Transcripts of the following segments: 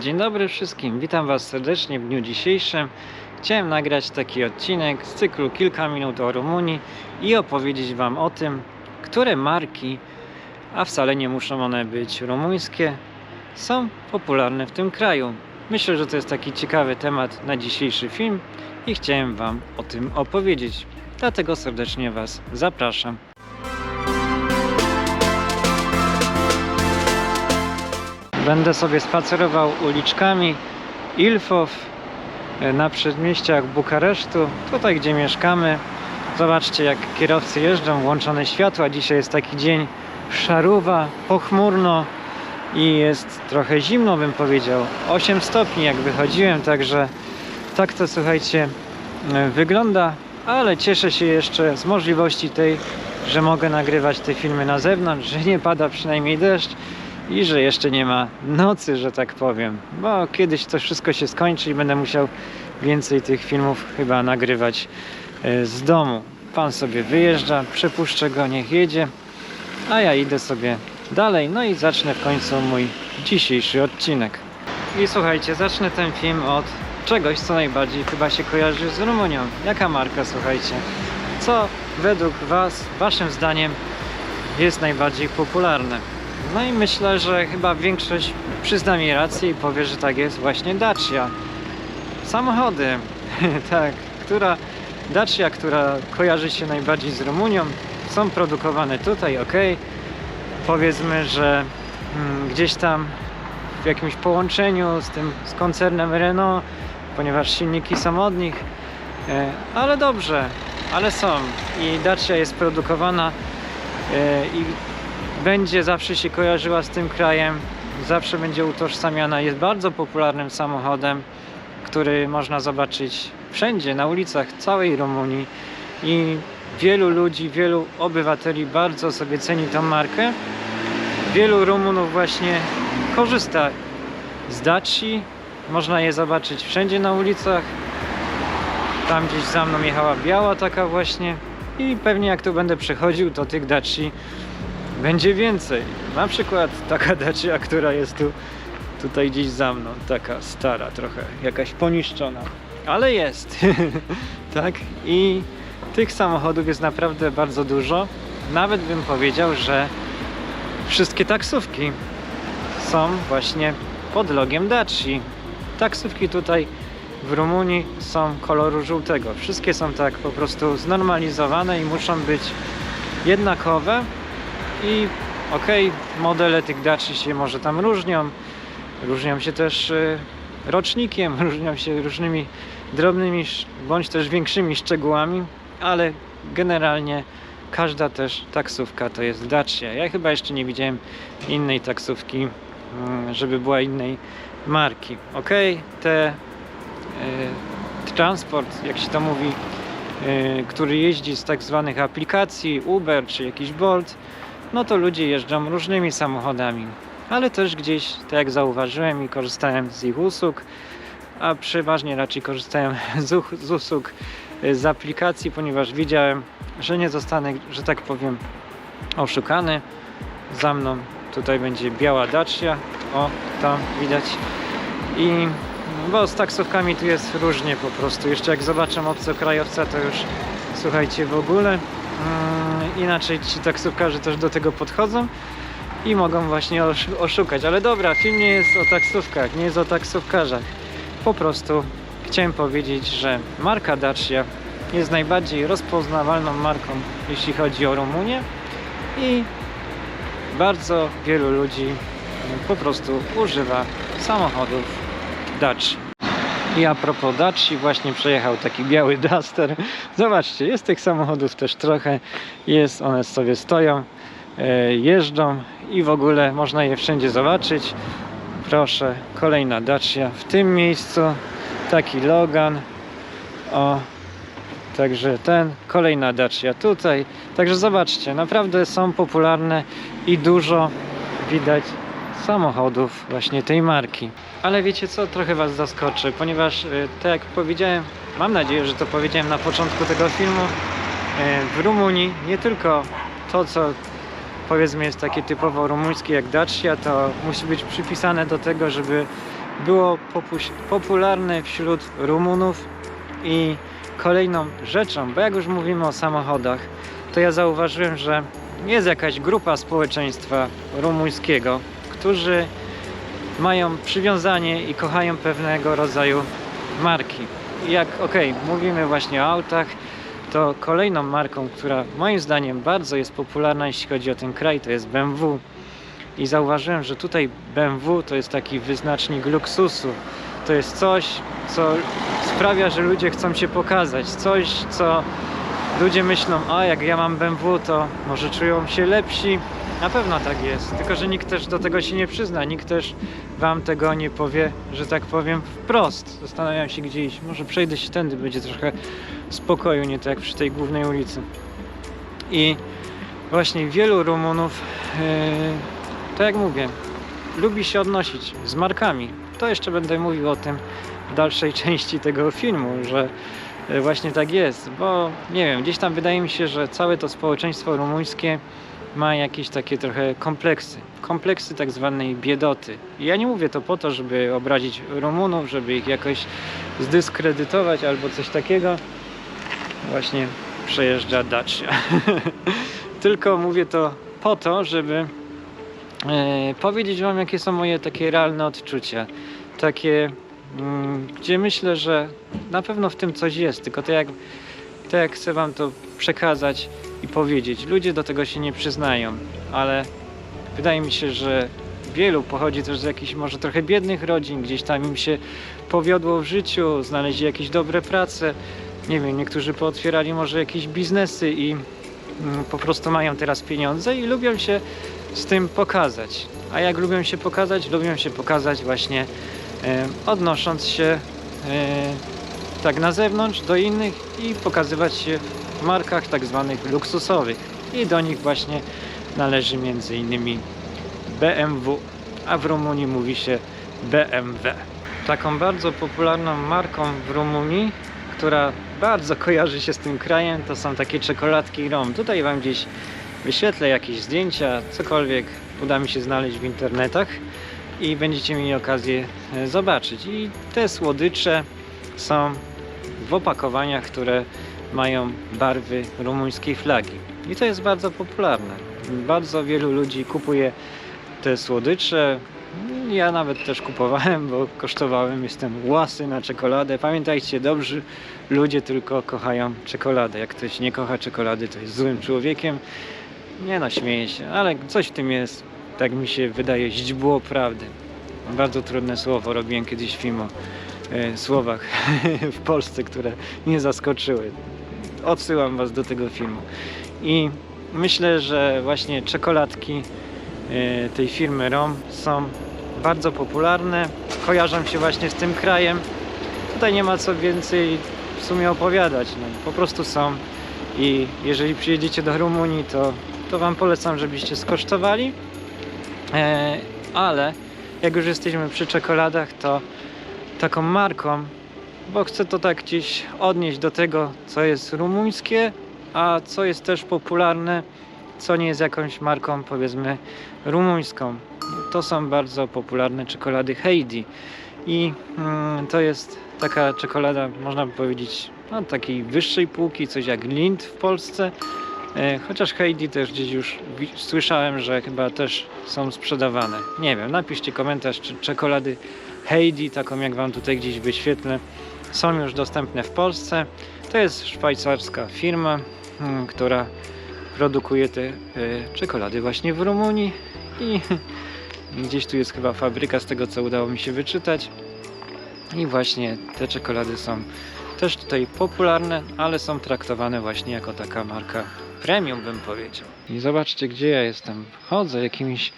Dzień dobry wszystkim, witam Was serdecznie w dniu dzisiejszym. Chciałem nagrać taki odcinek z cyklu Kilka minut o Rumunii i opowiedzieć Wam o tym, które marki, a wcale nie muszą one być rumuńskie, są popularne w tym kraju. Myślę, że to jest taki ciekawy temat na dzisiejszy film i chciałem Wam o tym opowiedzieć. Dlatego serdecznie Was zapraszam. Będę sobie spacerował uliczkami Ilfow e, na przedmieściach Bukaresztu, tutaj gdzie mieszkamy. Zobaczcie jak kierowcy jeżdżą, włączone światła. Dzisiaj jest taki dzień szaruwa, pochmurno i jest trochę zimno bym powiedział. 8 stopni jak wychodziłem, także tak to słuchajcie e, wygląda, ale cieszę się jeszcze z możliwości tej, że mogę nagrywać te filmy na zewnątrz, że nie pada przynajmniej deszcz i że jeszcze nie ma nocy, że tak powiem, bo kiedyś to wszystko się skończy i będę musiał więcej tych filmów chyba nagrywać e, z domu. Pan sobie wyjeżdża, przepuszczę go, niech jedzie, a ja idę sobie dalej, no i zacznę w końcu mój dzisiejszy odcinek. I słuchajcie, zacznę ten film od czegoś, co najbardziej chyba się kojarzy z Rumunią. Jaka marka, słuchajcie? Co według Was, Waszym zdaniem jest najbardziej popularne? No i myślę, że chyba większość przyzna mi rację i powie, że tak jest właśnie Dacia. Samochody, tak, która Dacia, która kojarzy się najbardziej z Rumunią, są produkowane tutaj, ok. Powiedzmy, że mm, gdzieś tam w jakimś połączeniu z tym z koncernem Renault, ponieważ silniki są od nich, e, ale dobrze, ale są i Dacia jest produkowana e, i będzie zawsze się kojarzyła z tym krajem, zawsze będzie utożsamiana. Jest bardzo popularnym samochodem, który można zobaczyć wszędzie, na ulicach całej Rumunii i wielu ludzi, wielu obywateli bardzo sobie ceni tą markę. Wielu Rumunów właśnie korzysta z Daci. Można je zobaczyć wszędzie na ulicach. Tam gdzieś za mną jechała biała taka właśnie i pewnie jak tu będę przechodził, to tych Daci będzie więcej. Na przykład taka Dacia, która jest tu tutaj gdzieś za mną, taka stara trochę, jakaś poniszczona, ale jest. tak? I tych samochodów jest naprawdę bardzo dużo. Nawet bym powiedział, że wszystkie taksówki są właśnie pod logiem Daci. Taksówki tutaj w Rumunii są koloru żółtego. Wszystkie są tak po prostu znormalizowane i muszą być jednakowe. I okej, modele tych Daci się może tam różnią. Różnią się też y, rocznikiem, różnią się różnymi drobnymi bądź też większymi szczegółami, ale generalnie każda też taksówka to jest Dacia. Ja chyba jeszcze nie widziałem innej taksówki, mm, żeby była innej marki. Okej, te y, transport, jak się to mówi, y, który jeździ z tak zwanych aplikacji Uber czy jakiś Bolt, no to ludzie jeżdżą różnymi samochodami, ale też gdzieś, tak jak zauważyłem i korzystałem z ich usług, a przeważnie raczej korzystają z, z usług y, z aplikacji, ponieważ widziałem, że nie zostanę, że tak powiem, oszukany. Za mną tutaj będzie biała Dacia, o tam widać i bo z taksówkami tu jest różnie po prostu. Jeszcze jak zobaczę obcokrajowca, to już słuchajcie w ogóle. Mm, inaczej ci taksówkarze też do tego podchodzą i mogą właśnie osz- oszukać. Ale dobra, film nie jest o taksówkach, nie jest o taksówkarzach. Po prostu chciałem powiedzieć, że marka Dacia jest najbardziej rozpoznawalną marką, jeśli chodzi o Rumunię i bardzo wielu ludzi po prostu używa samochodów Daci. I a propos Daci, właśnie przejechał taki biały Duster. Zobaczcie, jest tych samochodów też trochę. Jest, one sobie stoją, e, jeżdżą i w ogóle można je wszędzie zobaczyć. Proszę, kolejna Dacia w tym miejscu. Taki Logan. O, także ten, kolejna Dacia tutaj. Także zobaczcie, naprawdę są popularne i dużo widać samochodów właśnie tej marki. Ale wiecie co, trochę Was zaskoczy, ponieważ y, tak jak powiedziałem, mam nadzieję, że to powiedziałem na początku tego filmu, y, w Rumunii nie tylko to, co powiedzmy jest takie typowo rumuńskie jak Dacia, to musi być przypisane do tego, żeby było popularne wśród Rumunów i kolejną rzeczą, bo jak już mówimy o samochodach, to ja zauważyłem, że jest jakaś grupa społeczeństwa rumuńskiego, którzy mają przywiązanie i kochają pewnego rodzaju marki. Jak okej, mówimy właśnie o autach, to kolejną marką, która moim zdaniem bardzo jest popularna, jeśli chodzi o ten kraj, to jest BMW. I zauważyłem, że tutaj BMW to jest taki wyznacznik luksusu. To jest coś, co sprawia, że ludzie chcą się pokazać. Coś, co ludzie myślą, a jak ja mam BMW, to może czują się lepsi. Na pewno tak jest, tylko że nikt też do tego się nie przyzna, nikt też wam tego nie powie, że tak powiem wprost. Zastanawiam się gdzie iść. Może przejdę się tędy, będzie trochę spokoju, nie tak jak przy tej głównej ulicy. I właśnie wielu Rumunów, yy, tak jak mówię, lubi się odnosić z markami. To jeszcze będę mówił o tym w dalszej części tego filmu, że e, właśnie tak jest, bo nie wiem, gdzieś tam wydaje mi się, że całe to społeczeństwo rumuńskie ma jakieś takie trochę kompleksy. Kompleksy tak zwanej biedoty. I ja nie mówię to po to, żeby obrazić Rumunów, żeby ich jakoś zdyskredytować albo coś takiego. Właśnie przejeżdża Dacia. Tylko mówię to po to, żeby e, powiedzieć Wam, jakie są moje takie realne odczucia. Takie, mm, gdzie myślę, że na pewno w tym coś jest, tylko to jak, to jak chcę Wam to przekazać i powiedzieć. Ludzie do tego się nie przyznają, ale wydaje mi się, że wielu pochodzi też z jakichś może trochę biednych rodzin, gdzieś tam im się powiodło w życiu, znaleźli jakieś dobre prace. Nie wiem, niektórzy pootwierali może jakieś biznesy i mm, po prostu mają teraz pieniądze i lubią się z tym pokazać. A jak lubią się pokazać? Lubią się pokazać właśnie odnosząc się e, tak na zewnątrz do innych i pokazywać się markach tak zwanych luksusowych. I do nich właśnie należy między innymi BMW, a w Rumunii mówi się BMW. Taką bardzo popularną marką w Rumunii, która bardzo kojarzy się z tym krajem, to są takie czekoladki Rom. Tutaj Wam gdzieś wyświetlę jakieś zdjęcia, cokolwiek uda mi się znaleźć w internetach i będziecie mieli okazję e, zobaczyć. I te słodycze są w opakowaniach, które mają barwy rumuńskiej flagi. I to jest bardzo popularne. Bardzo wielu ludzi kupuje te słodycze. Ja nawet też kupowałem, bo kosztowałem. Jestem łasy na czekoladę. Pamiętajcie, dobrzy ludzie tylko kochają czekoladę. Jak ktoś nie kocha czekolady, to jest złym człowiekiem. Nie no, śmieję się, ale coś w tym jest. Tak mi się wydaje, źdźbło prawdy. Bardzo trudne słowo. Robiłem kiedyś film o e, słowach w Polsce, które mnie zaskoczyły. Odsyłam Was do tego filmu. I myślę, że właśnie czekoladki e, tej firmy ROM są bardzo popularne. Kojarzą się właśnie z tym krajem. Tutaj nie ma co więcej w sumie opowiadać. No, po prostu są. I jeżeli przyjedziecie do Rumunii, to, to Wam polecam, żebyście skosztowali. E, ale jak już jesteśmy przy czekoladach, to taką marką, bo chcę to tak gdzieś odnieść do tego, co jest rumuńskie, a co jest też popularne, co nie jest jakąś marką, powiedzmy, rumuńską. To są bardzo popularne czekolady Heidi. I mm, to jest taka czekolada, można powiedzieć, no, takiej wyższej półki, coś jak Lind w Polsce. E, Chociaż Heidi też gdzieś już słyszałem, że chyba też są sprzedawane. Nie wiem, napiszcie komentarz, czy czekolady Heidi, taką jak Wam tutaj gdzieś wyświetlę, są już dostępne w Polsce. To jest szwajcarska firma, mm, która produkuje te e, czekolady właśnie w Rumunii i gdzieś tu jest chyba fabryka z tego co udało mi się wyczytać. I właśnie te czekolady są też tutaj popularne, ale są traktowane właśnie jako taka marka premium bym powiedział. I zobaczcie gdzie ja jestem. Chodzę jakimiś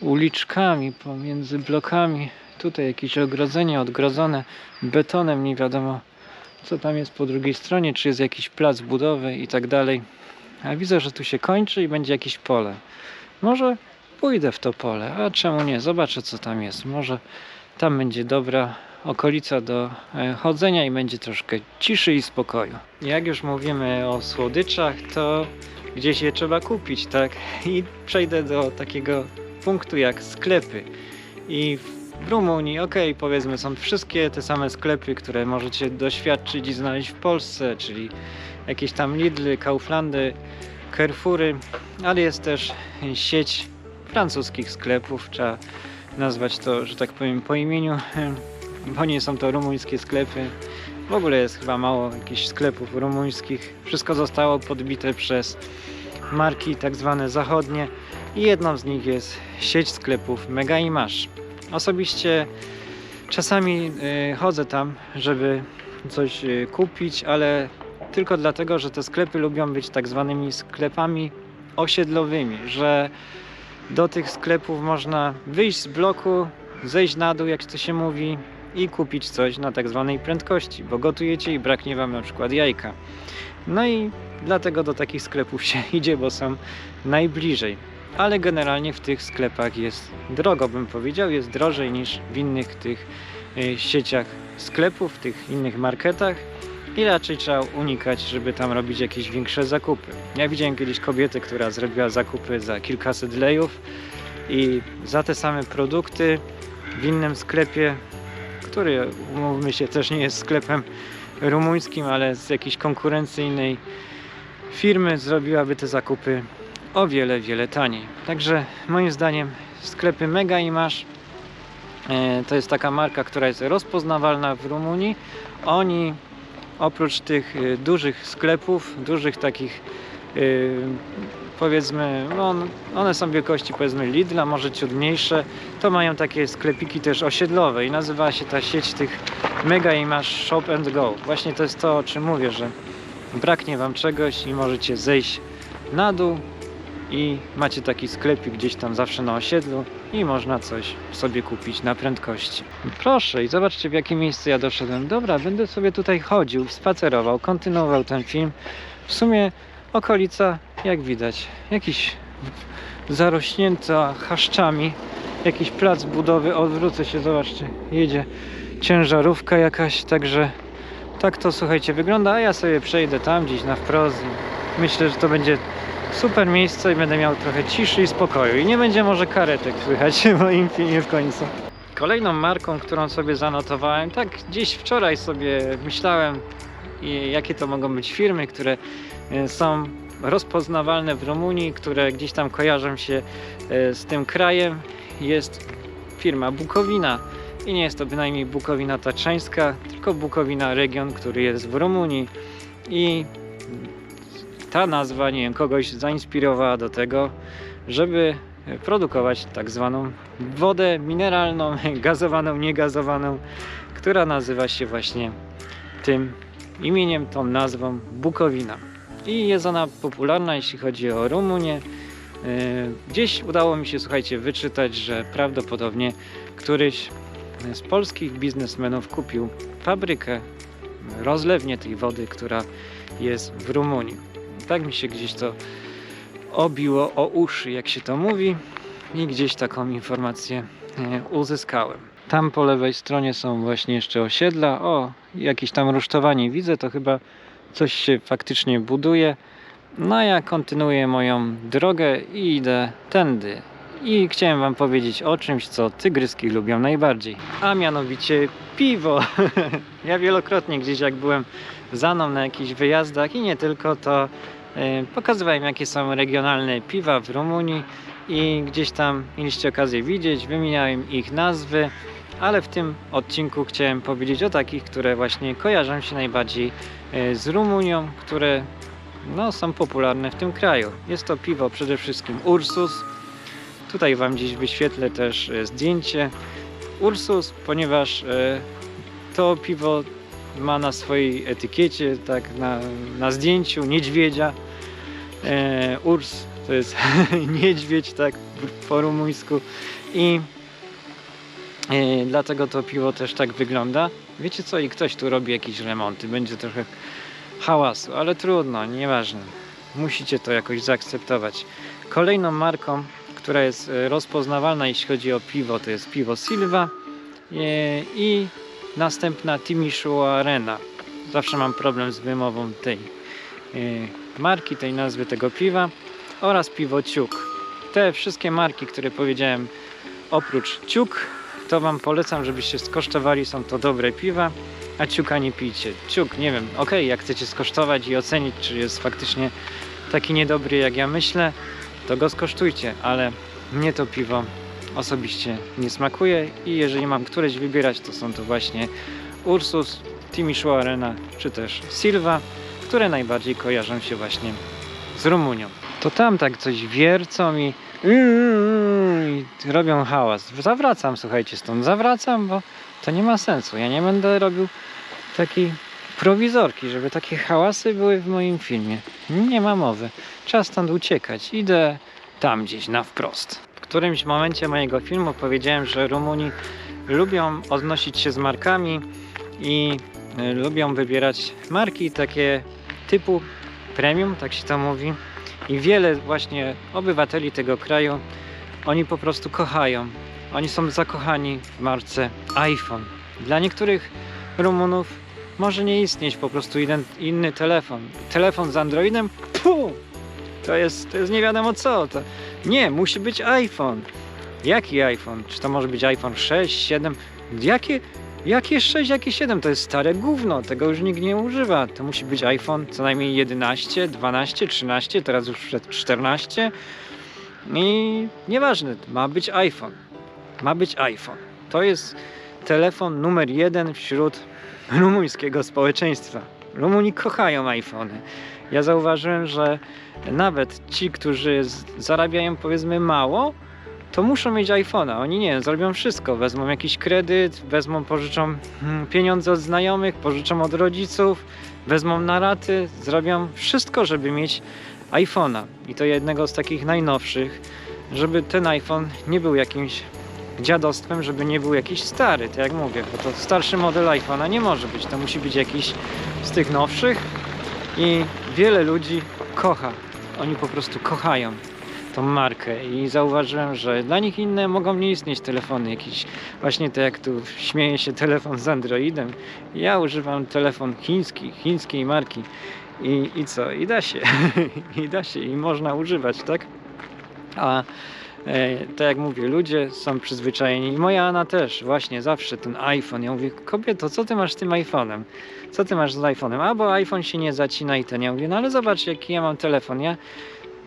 uliczkami pomiędzy blokami. Tutaj jakieś ogrodzenie odgrodzone betonem, nie wiadomo co tam jest po drugiej stronie, czy jest jakiś plac budowy i tak dalej. A widzę, że tu się kończy i będzie jakieś pole. Może pójdę w to pole, a czemu nie? Zobaczę co tam jest. Może tam będzie dobra okolica do e, chodzenia i będzie troszkę ciszy i spokoju. Jak już mówimy o słodyczach, to gdzieś je trzeba kupić, tak? I przejdę do takiego punktu jak sklepy. I w Rumunii, okej, powiedzmy, są wszystkie te same sklepy, które możecie doświadczyć i znaleźć w Polsce, czyli jakieś tam Lidly, Kauflandy, Carrefoury, ale jest też sieć francuskich sklepów, trzeba nazwać to, że tak powiem, po imieniu, bo nie są to rumuńskie sklepy. W ogóle jest chyba mało jakichś sklepów rumuńskich. Wszystko zostało podbite przez marki tak zwane zachodnie i jedną z nich jest sieć sklepów Mega Image. Osobiście czasami y, chodzę tam, żeby coś y, kupić, ale tylko dlatego, że te sklepy lubią być tak zwanymi sklepami osiedlowymi, że do tych sklepów można wyjść z bloku, zejść na dół, jak to się mówi, i kupić coś na tak zwanej prędkości, bo gotujecie i braknie wam na przykład jajka. No i dlatego do takich sklepów się idzie, bo są najbliżej. Ale generalnie w tych sklepach jest drogo, bym powiedział, jest drożej niż w innych tych y, sieciach sklepów, w tych innych marketach i raczej trzeba unikać, żeby tam robić jakieś większe zakupy. Ja widziałem kiedyś kobietę, która zrobiła zakupy za kilkaset lejów i za te same produkty w innym sklepie, który umówmy się też nie jest sklepem rumuńskim, ale z jakiejś konkurencyjnej firmy zrobiłaby te zakupy o wiele, wiele taniej. Także moim zdaniem sklepy Mega Image e, to jest taka marka, która jest rozpoznawalna w Rumunii. Oni oprócz tych y, dużych sklepów, dużych takich y, powiedzmy, no, on- one są wielkości powiedzmy Lidla, może ciut mniejsze, to mają takie sklepiki też osiedlowe i nazywa się ta sieć tych Mega Image Shop and Go. Właśnie to jest to, o czym mówię, że braknie Wam czegoś i możecie zejść na dół i macie taki sklepik gdzieś tam zawsze na osiedlu i można coś sobie kupić na prędkości. Proszę i zobaczcie w jakie miejsce ja doszedłem. Dobra, będę sobie tutaj chodził, spacerował, kontynuował ten film. W sumie okolica, jak widać, jakiś zarośnięta chaszczami, jakiś plac budowy, odwrócę się, zobaczcie, jedzie ciężarówka jakaś, także tak to słuchajcie wygląda, a ja sobie przejdę tam gdzieś na wprost myślę, że to będzie super miejsce i będę miał trochę ciszy i spokoju i nie będzie może karetek słychać w moim filmie w końcu. Kolejną marką, którą sobie zanotowałem, tak gdzieś wczoraj sobie myślałem, jakie to mogą być firmy, które e, są rozpoznawalne w Rumunii, które gdzieś tam kojarzą się e, z tym krajem, jest firma Bukowina. I nie jest to bynajmniej Bukowina Tatrzańska, tylko Bukowina region, który jest w Rumunii. I ta nazwa, nie wiem, kogoś zainspirowała do tego, żeby produkować tak zwaną wodę mineralną, gazowaną, niegazowaną, która nazywa się właśnie tym imieniem, tą nazwą Bukowina. I jest ona popularna, jeśli chodzi o Rumunię. Yy, Gdzieś udało mi się, słuchajcie, wyczytać, że prawdopodobnie któryś z polskich biznesmenów kupił fabrykę, rozlewnię tej wody, która jest w Rumunii. Tak mi się gdzieś to obiło o uszy, jak się to mówi, i gdzieś taką informację e, uzyskałem. Tam po lewej stronie są właśnie jeszcze osiedla. O, jakieś tam rusztowanie widzę, to chyba coś się faktycznie buduje. No a ja kontynuuję moją drogę i idę tędy. I chciałem Wam powiedzieć o czymś, co tygryski lubią najbardziej, a mianowicie piwo. ja wielokrotnie gdzieś jak byłem za mną na jakichś wyjazdach i nie tylko, to e, pokazywałem jakie są regionalne piwa w Rumunii i gdzieś tam mieliście okazję widzieć, wymieniałem ich nazwy, ale w tym odcinku chciałem powiedzieć o takich, które właśnie kojarzą się najbardziej z Rumunią, które no, są popularne w tym kraju. Jest to piwo przede wszystkim Ursus. Tutaj Wam gdzieś wyświetlę też e, zdjęcie. Ursus, ponieważ e, to piwo ma na swojej etykiecie, tak na, na zdjęciu niedźwiedzia. E, urs to jest niedźwiedź, tak po rumuńsku. I e, dlatego to piwo też tak wygląda. Wiecie co? I ktoś tu robi jakieś remonty. Będzie trochę hałasu, ale trudno, nieważne. Musicie to jakoś zaakceptować. Kolejną marką, która jest e, rozpoznawalna, jeśli chodzi o piwo, to jest piwo Silva e, i następna Timishu Arena. Zawsze mam problem z wymową tej marki, tej nazwy tego piwa oraz piwo Ciuk. Te wszystkie marki, które powiedziałem oprócz Ciuk, to Wam polecam, żebyście skosztowali. Są to dobre piwa, a ciuka nie pijcie. Ciuk, nie wiem, okej, jak chcecie skosztować i ocenić, czy jest faktycznie taki niedobry, jak ja myślę, to go skosztujcie, ale mnie to piwo osobiście nie smakuje i jeżeli mam któreś wybierać, to są to właśnie Ursus, Timishu Arena czy też Silva, które najbardziej kojarzą się właśnie z Rumunią. To tam tak coś wiercą i, i robią hałas. Zawracam, słuchajcie, stąd zawracam, bo to nie ma sensu. Ja nie będę robił takiej prowizorki, żeby takie hałasy były w moim filmie. Nie ma mowy. Trzeba stąd uciekać. Idę tam gdzieś na wprost. W którymś momencie mojego filmu powiedziałem, że Rumuni lubią odnosić się z markami i y, lubią wybierać marki takie typu premium, tak się to mówi. I wiele właśnie obywateli tego kraju oni po prostu kochają. Oni są zakochani w marce iPhone. Dla niektórych Rumunów może nie istnieć po prostu jeden, inny telefon. Telefon z Androidem? Puh! To jest, to jest nie wiadomo co. To... Nie, musi być iPhone. Jaki iPhone? Czy to może być iPhone 6, 7? Jakie, jakie 6, jakie 7? To jest stare gówno, tego już nikt nie używa. To musi być iPhone co najmniej 11, 12, 13, teraz już wszedł 14. I nieważne, ma być iPhone. Ma być iPhone. To jest telefon numer jeden wśród rumuńskiego społeczeństwa. Rumuni kochają iPhony. Ja zauważyłem, że nawet ci, którzy zarabiają powiedzmy mało, to muszą mieć iPhone'a. Oni nie, zrobią wszystko. Wezmą jakiś kredyt, wezmą, pożyczą mm, pieniądze od znajomych, pożyczą od rodziców, wezmą na raty, zrobią wszystko, żeby mieć iPhone'a. I to jednego z takich najnowszych, żeby ten iPhone nie był jakimś dziadostwem, żeby nie był jakiś stary, tak jak mówię, bo to starszy model iPhone'a nie może być, to musi być jakiś z tych nowszych i wiele ludzi kocha, oni po prostu kochają tą markę i zauważyłem, że dla nich inne mogą nie istnieć telefony, jakiś właśnie tak jak tu śmieje się telefon z Androidem, ja używam telefon chiński, chińskiej marki i, i co, i da się, i da się, i można używać, tak? A E, tak jak mówię, ludzie są przyzwyczajeni i moja Anna też, właśnie zawsze ten iPhone. Ja mówię, kobieto, co ty masz z tym iPhone'em? Co ty masz z iPhone'em? A, bo iPhone się nie zacina i ten. Ja mówię, no ale zobacz, jaki ja mam telefon. Ja,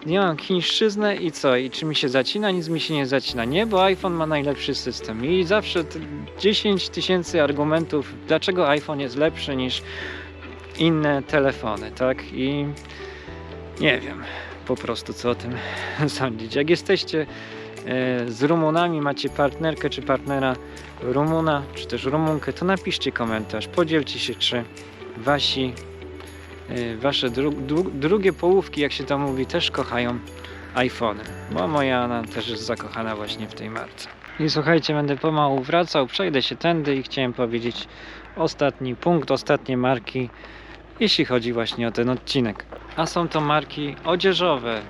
ja mam chińszczyznę i co? I czy mi się zacina? Nic mi się nie zacina. Nie, bo iPhone ma najlepszy system. I zawsze t- 10 tysięcy argumentów, dlaczego iPhone jest lepszy niż inne telefony, tak? I nie wiem po prostu co o tym sądzić. Jak jesteście e, z Rumunami, macie partnerkę czy partnera Rumuna, czy też Rumunkę, to napiszcie komentarz, podzielcie się, czy wasi, e, wasze dru, dru, drugie połówki, jak się to mówi, też kochają iPhony, bo moja Anna też jest zakochana właśnie w tej marce. I słuchajcie, będę pomału wracał, przejdę się tędy i chciałem powiedzieć ostatni punkt, ostatnie marki, jeśli chodzi właśnie o ten odcinek. A są to marki odzieżowe.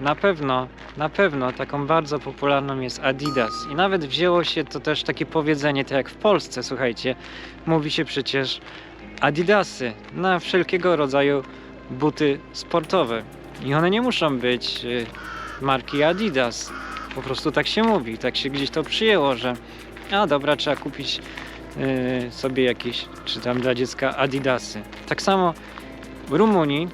Na pewno, na pewno taką bardzo popularną jest Adidas. I nawet wzięło się to też takie powiedzenie, tak jak w Polsce, słuchajcie, mówi się przecież Adidasy na wszelkiego rodzaju buty sportowe. I one nie muszą być y, marki Adidas. Po prostu tak się mówi, tak się gdzieś to przyjęło, że a dobra, trzeba kupić sobie jakieś, czy tam dla dziecka Adidasy. Tak samo w Rumunii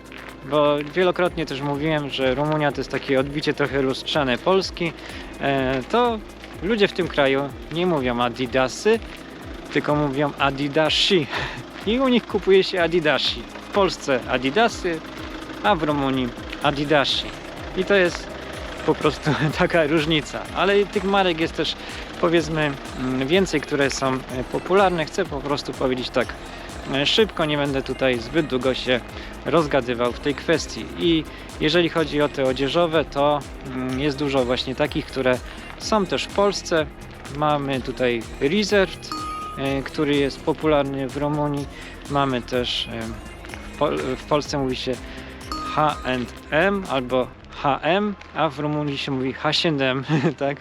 bo wielokrotnie też mówiłem, że Rumunia to jest takie odbicie trochę lustrzane Polski, e, to ludzie w tym kraju nie mówią Adidasy, tylko mówią Adidasi. I u nich kupuje się Adidasi. W Polsce Adidasy, a w Rumunii Adidasi. I to jest po prostu taka różnica. Ale tych marek jest też powiedzmy mm, więcej, które są e, popularne. Chcę po prostu powiedzieć tak e, szybko, nie będę tutaj zbyt długo się rozgadywał w tej kwestii. I jeżeli chodzi o te odzieżowe, to mm, jest dużo właśnie takich, które są też w Polsce. Mamy tutaj Reserved, e, który jest popularny w Rumunii. Mamy też w, Pol w Polsce mówi się H&M albo HM, a w Rumunii się mówi H&M, tak?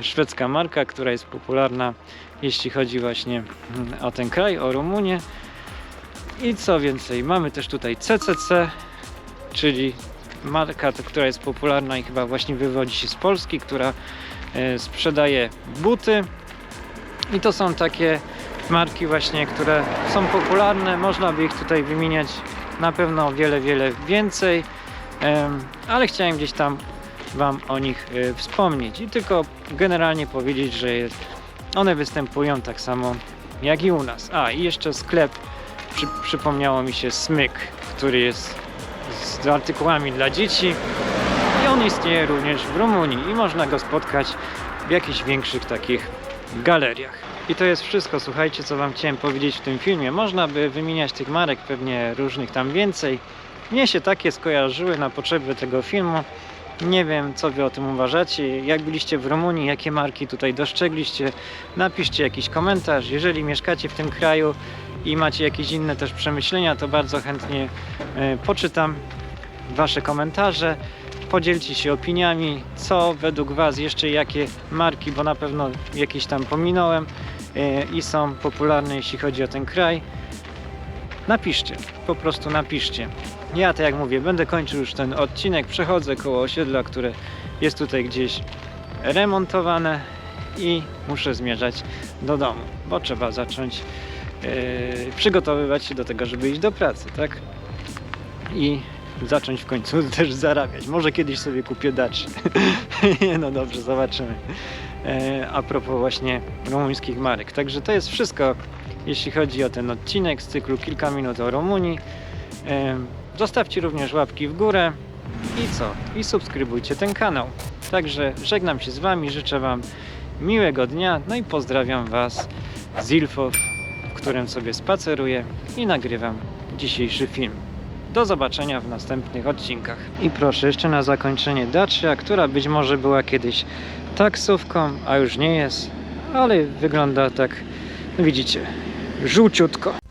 Szwedzka marka, która jest popularna, jeśli chodzi właśnie mm, o ten kraj, o Rumunię. I co więcej, mamy też tutaj CCC, czyli marka, która jest popularna i chyba właśnie wywodzi się z Polski, która e, sprzedaje buty I to są takie marki właśnie, które są popularne. Można by ich tutaj wymieniać na pewno wiele, wiele więcej. Ale chciałem gdzieś tam Wam o nich e, wspomnieć i tylko generalnie powiedzieć, że one występują tak samo jak i u nas. A i jeszcze sklep, przy, przypomniało mi się Smyk, który jest z artykułami dla dzieci i on istnieje również w Rumunii i można go spotkać w jakichś większych takich galeriach. I to jest wszystko, słuchajcie, co Wam chciałem powiedzieć w tym filmie. Można by wymieniać tych marek, pewnie różnych tam więcej. Mnie się takie skojarzyły na potrzeby tego filmu. Nie wiem, co Wy o tym uważacie. Jak byliście w Rumunii, jakie marki tutaj dostrzegliście? Napiszcie jakiś komentarz. Jeżeli mieszkacie w tym kraju i macie jakieś inne też przemyślenia, to bardzo chętnie e, poczytam Wasze komentarze. Podzielcie się opiniami, co według Was jeszcze jakie marki, bo na pewno jakieś tam pominąłem e, i są popularne, jeśli chodzi o ten kraj. Napiszcie, po prostu napiszcie. Ja, tak jak mówię, będę kończył już ten odcinek. Przechodzę koło osiedla, które jest tutaj gdzieś remontowane i muszę zmierzać do domu, bo trzeba zacząć e, przygotowywać się do tego, żeby iść do pracy, tak? I zacząć w końcu też zarabiać. Może kiedyś sobie kupię dacz. No dobrze, zobaczymy. E, a propos właśnie rumuńskich marek. Także to jest wszystko, jeśli chodzi o ten odcinek z cyklu Kilka minut o Rumunii. E, Zostawcie również łapki w górę i co? I subskrybujcie ten kanał. Także żegnam się z Wami, życzę Wam miłego dnia, no i pozdrawiam Was z Ilfów, w którym sobie spaceruję i nagrywam dzisiejszy film. Do zobaczenia w następnych odcinkach. I proszę, jeszcze na zakończenie Dacia, która być może była kiedyś taksówką, a już nie jest, ale wygląda tak, widzicie, żółciutko.